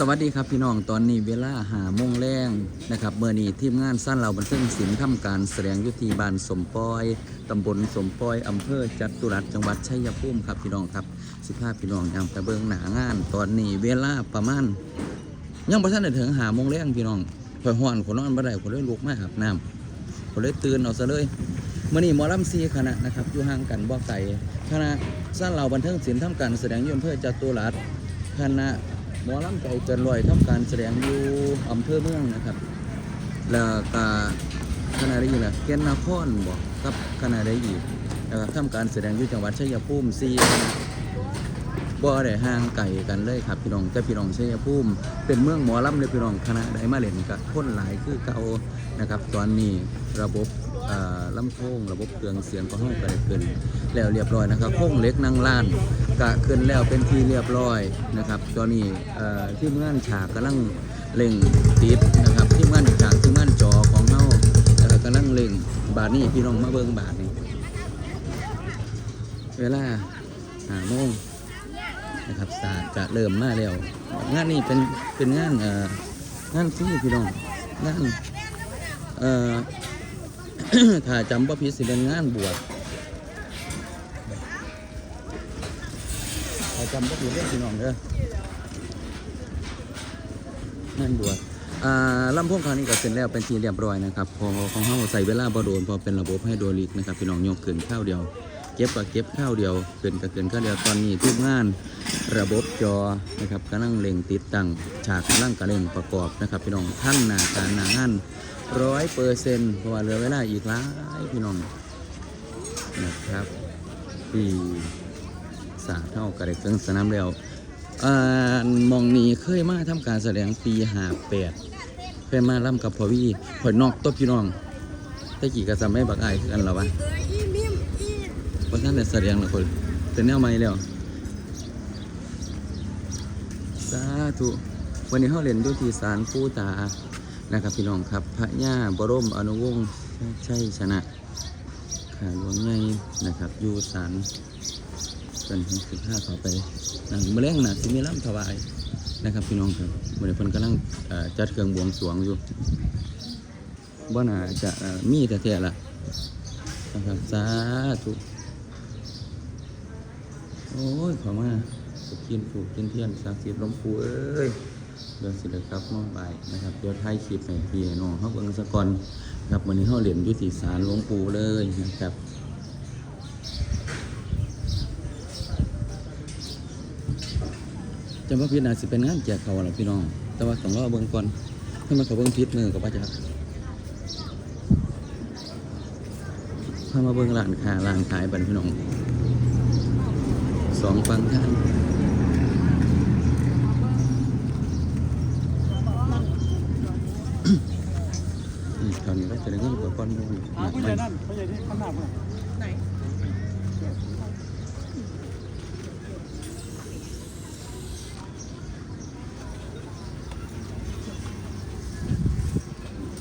สวัสดีครับพี่น้องตอนนี้เวลาหาโมงแรงนะครับเมื่อนี้ทีมงานสั้นเราบันเทิงศิลป์ทำการแสดงยุทีบานสมปอยตำบลสมปอยอำเภอจัตุรัสจังหวัดชัยภูมิครับพี่น้องครับสิภาพพี่น้องยังไปเบิงหนางาน ตอนนี้เวลาประมาณยังประทันได้ถึงหาโมงแรงพี่น้องคอยห้อนคนนอนบ่ได้คนเลยลุกมาอาบน้ำคนเลยตื่นเอาซะเลยเมื่อนี้มอลำซีคณะนะครับอยู่ห่างกันบ่ไกลคณะสั้นเราบันเทิงศิลป์ทำการแสดงอยู่อำเภอจัตุรัสคณะ หมอลำใจเกินร้อยทำการแสดงอยู่อำเภอเมืองนะครับ แล้วก็คณะได้ยินละเกณฑ์นครบอกกับคณะได้อีกแล้วก็ทำการแสดงอยู่จังหวัดชัยภูมิซีคณะบ่ได้ห่างไกลกันเลยครับพี่น้องแต่พี่น้องชัยภูมิเป็นเมืองหมอลำเลยพี่น้องคณะได้มาเล่นกับคนหลายคือเก่านะครับ ตอนนี้ระบบเอ่อลำโพงระบบเครื่องเสียงของห้องก็ได้เกินแล้วเรียบร้อยนะครับโค้งเล็กนางล้าน กะขึ้นแล้วเป็นที่เรียบร้อยนะครับ ตอนนี้เอ่อที่งานฉากกำลังเล่งติดนะครับที่งานฉากที่งานจอของเฮาเอ่อกำลังเล่งบาทนี้พี่น้องมาเบิ่งบาทนี้เวลาหาโมงนะครับศาสตร์จะเริ่มมาแล้วงานนี้เป็นเป็นงานเอ่องานที่พี่น้องงานเอ่อถ้าจำว่าผิสิเป็นงานบวช จำก็อยู่เรื่องพี่น้องเด้อนั่นบวชอ่าลำโพงคราวนี้ก็เสร็จแล้วเป็นทีเรียบร้อยนะครับพอของเฮาใส่เวลาบ่โดนพอเป็นระบบให้โดลิกนะครับพี่น้องยกขึ้นข้าวเดียว เก็บก็เก็บข้าวเดียวเกินก็เกินข้าวเดียวตอนนี้ทุกงานระบบจอนะครับกำลังเร่งติดตั้งฉากกำลังกระเร่งประกอบนะครับพี่น้องท่านหนาการหนางานร้อยเปอร์เซ็นต์เพราะว่าเหลือเวลาอีกหลายพี่น้องนะครับาเท่ากับเครื่องสนามแล้วอ่ามองนี้เคยมาทำการแสดงปีหาแปดเคยมาล่ำกับพอวี่ข่อยนอกตัวพี่น้องตะกี้ก็จะไม่บักอายคือกันหรอวะเพราะท่านได้แสดงและคนเป็นแนวใหม่แล้วสาธุวันนี้เขาเรียนอยู่ที่ศาลปู่ตานะครับพี่น้องครับ พระย่าบรมอนุวงศ์ใช่ชนะขาหลวงไงนะครับอยู่ศาล เป็นสิบห้าต่อไปนะเมื่อแรงนะสิมีล่ำถวายนะครับพี่น้องครับเมื่อเพิ่นกำลังจัดเครื่องบวงสรวงอยู่บ่น่าจะมีแต่แท้ๆล่ะนะครับสาธุโอ้ยขอมาสุกินผูกกินเทียนสักสิทธิ์หลวงปู่เอ้ยเดี๋ยวสิเลยครับน้องไปนะครับเดี๋ยวท้ายคลิปให้พี่น้องเฮาเบิ่งซะก่อนครับวันนี้เฮาเหรียนอยู่ที่ศาลหลวงปู่เลยนะครับ จำว่าพี่นาสิเป็นงานแจกเขาหรอพี่น้อง แต่ว่าต้องรอเบิ่งก่อนให้มันเขาเบิ่งพิษมือกับว่าจะพามาเบิ่งร้านค้าร้านขายบันพี่น้องสองฟังท่านนี่ตอนนี้เราจะได้เงินกับก้อนมูล หาผู้ใหญ่นั่นผู้ใหญ่ที่ข้างหน้าผม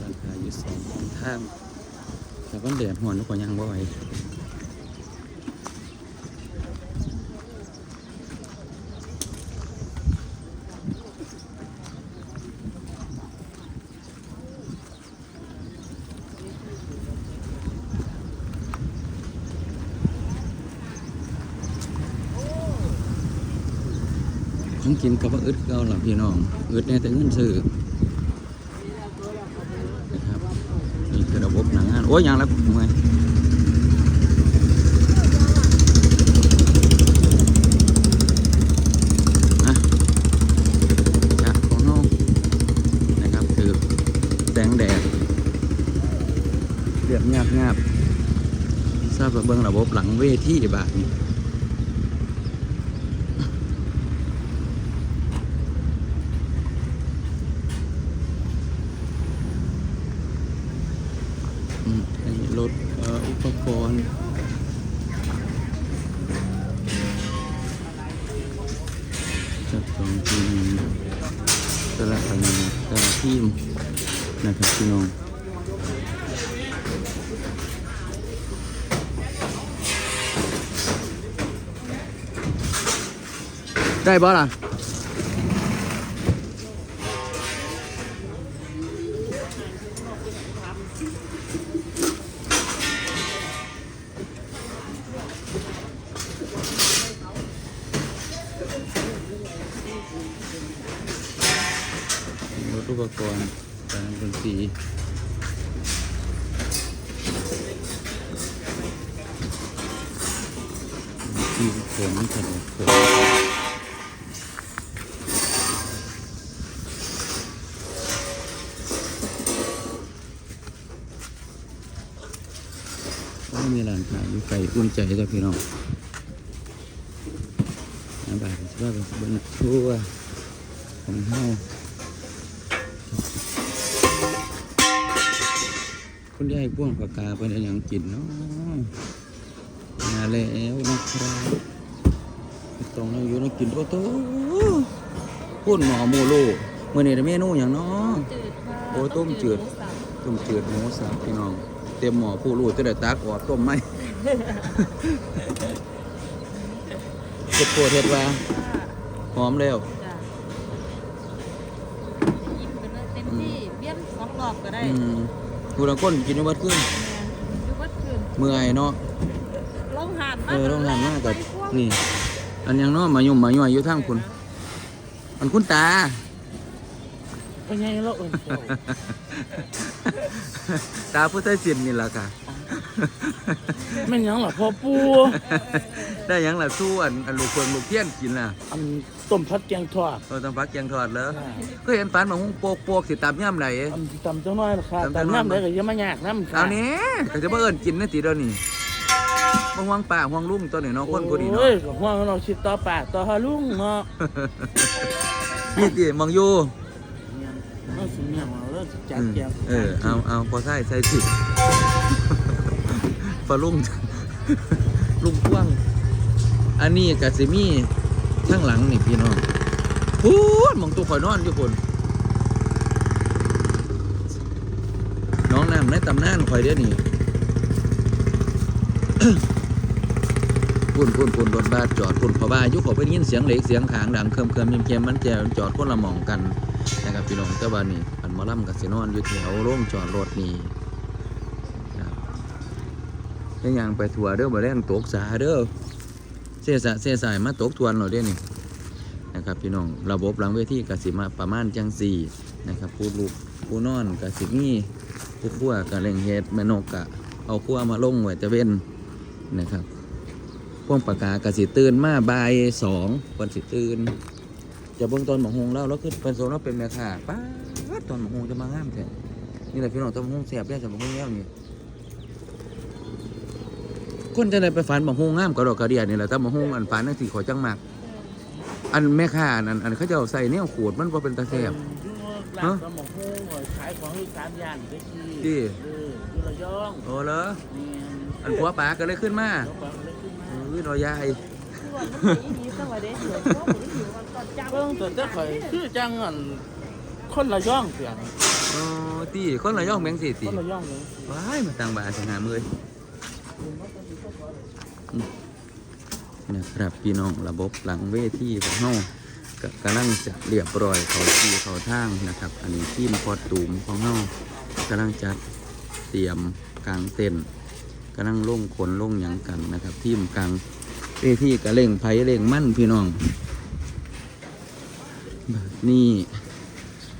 ร้านขายอยู่ส องฟังท่านแต่ก็เดือดหัวนุกยังบ่ไหวของกินกับว่าอึดเก่าหล่ะพี่น้องอึดแน่แต่เงินซื้อนะครับนี่คือระบบหนังงาน โอ้ยยังแล้วผมไงอะจากของน้องนะครับคือแสงแดดเรียบงาบงาบทราบว่าเบื้องระบบหลังเวทีบาทนี้ ทีมนะครับพี่น้องได้บ่ล่ะ ปกรณ์การดนตรีทีมผลขนมผลก็มีร้านขายอยู่ไก่อุ่นใจกับพี่น้องอาบาทสบายบนทั่วของเฮา คุณยายพ่วงปากกาเป็นอย่างกินเนาะมาแล้วนะครับตรงนั้นอยู่นักกินโอ้โตพูดหมอหมูลูเมื่อนี้ได้เมนูอย่างเนาะจืดค่ะโอ้ต้มจืดต้มจืดหมูสับพี่น้อง เต็มหมอผู้ลูจะได้ตักออกต้มไหมเฮ็ดโคตรเฮ็ดว่าหอมแล้วจ้ะยิ้มกันเลยเต็มที่เบี้ยนสองรอบก็ได้อืม ผู้ละคนกินอยู่วัดขึ้นแม่ดูวัดคืนเมื่อยเนาะ ลงหานเออโรงงานมากกับนี่ อันยังเนาะมายุ่มมาย่อยอยู่ทางคุณอันคุณตา เป็นไงแล้วเออตาพุทธศิลป์นี่แหละค่ะ แม่นหยังล่ะพ่อปูได้หยังล่ะสู้อันอันลูกคนลูกเทียนกินล่ะอันต้มผัดแกงทอด เราต้องพักแกงทอดแล้วก็เห็นปานมาหุ้งโปกโปกสิตามย่ำไหน อันตำจังน้อยราคาตำจังตำน้อย น้ำได้ก็อยังมายากน้ำค่ะเอานี้ก็จะมาเอิญกินนะตีเดียวนี่มาห่วงป่าห่วงลุ่มตัวนี้เนาะคนผู้นี้โอ้เนาะยก็ห่วงเราชิดต่อปากต่อฮาลุงเนาะนี่ตีมองอยู่เราสิเมียมาแล้วสิจัดอืมแกงเออเอาเอาพอใส่ใส่สิ ปลาลุ่มลุ่มพ่วงอันนี้กะสิมีข้างหลังนี่พี่น้องพูดมองตัวข่อยนอนอยู่คนน้องน้ำในตำนานข่อยเดี๋ยวนี้ปุ่นปุ่นปุ่นรถบ้านจอดปุ่นพราะว่ายุคขาไปยินเสียงเหล็กเสียงขางดังเคลิมเคลิมเค็มเค็มมันแจวจอดคนละมองกันนะครับพี่น้องแต่ว่านนี่อันมาล่ำกับสินอนอยู่แถวโรงจอดรถนี่ ยังยังไปทัวเด้อมาแรงตกสาเด้อเสียสะเสียสายมาตกทวนเราเด้นี่นะครับพี่น้องระบบหลังเวทีกสิมาประมาณจังสี่นะครับผู้ลูกผู้นอนกสิมีผู้ขั้วกะเล่งเฮ็ดแม่นกกะเอาขั้วมาลงไว้ตะเว้นนะครับพวกปากกากสิตื่นมาบ่ายสองวันสิตื่นจะเบิ่งตอนหมองหงแล้วแล้วคือเป็นโซนว่าเป็นแม่ค้าป้าตอนหมองหงจะมางามแท้นี่แหละพี่น้องตอนหมองหงแสบแย่จากหมองหงแล้วนี่ คนจะได้ไปฝันหมองหงงามกระดอกกระเดียดนี่แหละแต่หมองหงอันฝันนั่นสิขอจังมาก อันแม่ค้าอันอันเขาเจะเอาใส่เนี่ยขวดมันบ่เป็นตาแสบร้านตำบักหุ่งขายของอยู่สามย่านได้ที่ที่เอออยู่ระยองโอ้เหรอนี่อันผัวป๋าก็เลยขึ้นมาแล้วก็เลยขึ้นมาเอ้ยรอยาย คือว่ามันเป็นอย่างนี้สวัสดีเดี๋ยวพ่อผมหิวมันก่อนจังเบิ่งแต่แต่ข่อยคือจังอันคนระยองเสียงโอ้ตีคนละย่องแบงสิคตีนระยองเลยว้ายมาต่างบานสหามือ นะครับพี่น้องระบบหลังเวทีของเฮาก็กำลังจะเรียบร้อยเขาที่เขาทางนะครับ อันนี้ทีมพอตูมของเฮากำลังจะเตรียมกลางเต็นกำลังล่งขนล่งหยังกันนะครับ ทีมกลางเวทีกระเล่งไผ่เล่งมั่นพี่น้องแบบนี่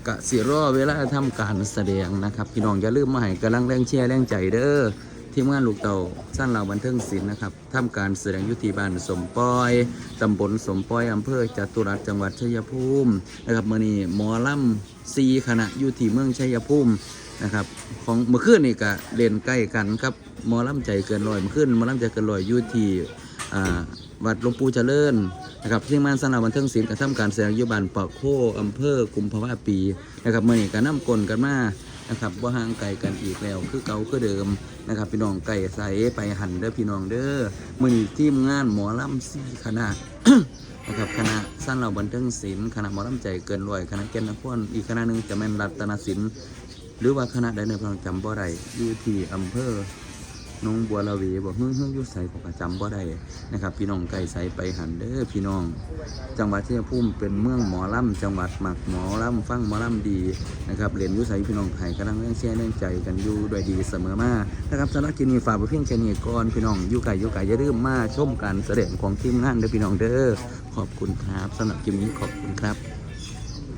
กะสิรอเวลาทำการแสดงนะครับ พี่น้องอย่าลืมมาให้กำลังแรงเชียร์แรงใจเด้อ ทีมงานลูกเต่าสั้นเหล่าบันเทิงศิลป์นะครับทำการแสดงยุติบ้านสมปอยตำบลสมปอยอำเภอจตุรัสจังหวัดชัยภูมินะครับเมื่อนี้หมอลำซีคณะยู่ที่เมืองชัยภูมินะครับของเมื่อคืนนี่ก็เล่นใกล้กันครับหมอลำใจเกินร้อยเมื่อคืนหมอลำใจเกินร้อยยู่ที่อ่าวัดหลวงปู่เจริญนะครับที่มานสั้นล่าบันเทิงศิลป์ก็ทำการแสดงยู่บ้านปากโคอำเภอกุมภาวะปีนะครับเมื่อนี้ก็น้ำกลกันมา นะครับว่าห่างไกลกันอีกแล้วคือเก่าคือเดิมนะครับพี่น้องไก่ใสไปหันเด้อพี่น้องเด้อมือนี้ทีมงานหมอลำซี่คณะนะครับคณะสั้นเราบันเทิงศิลป์คณะหมอลำใจเกินรวยคณะเกณฑ์นครอีกคณะหนึ่งจะแม่นรัตนศิลป์หรือว่าคณะใดในพี่น้องจำบ่ได้อยู่ที่อำเภอ น้องบัวระเวบอกเฮ้ยเฮ้ยอยู่ใสผมก็จำบ่ได้นะครับ พี่น้องไก่ใส่ไปหันเด้อพี่น้อง จังหวัดชัยภูมิเป็นเมืองหมอล่ำจังหวัดหมักหมอล่ำฟังหมอล่ำดีนะครับเรียนยุไสพี่น้องไทยกำลังเรื่องเชียเรื่องใจกันอยู่ด้วยดีเสมอมานะครับสำหรับกินีฝากไปเพียงแค่นี้ก่อนพี่น้องอยู่ไก่อยู่ไก่อย่าลืมมาชมการแสดงของทีมงานเด้อพี่น้องเด้อขอบคุณครับสำหรับกินนี้ขอบคุณครับ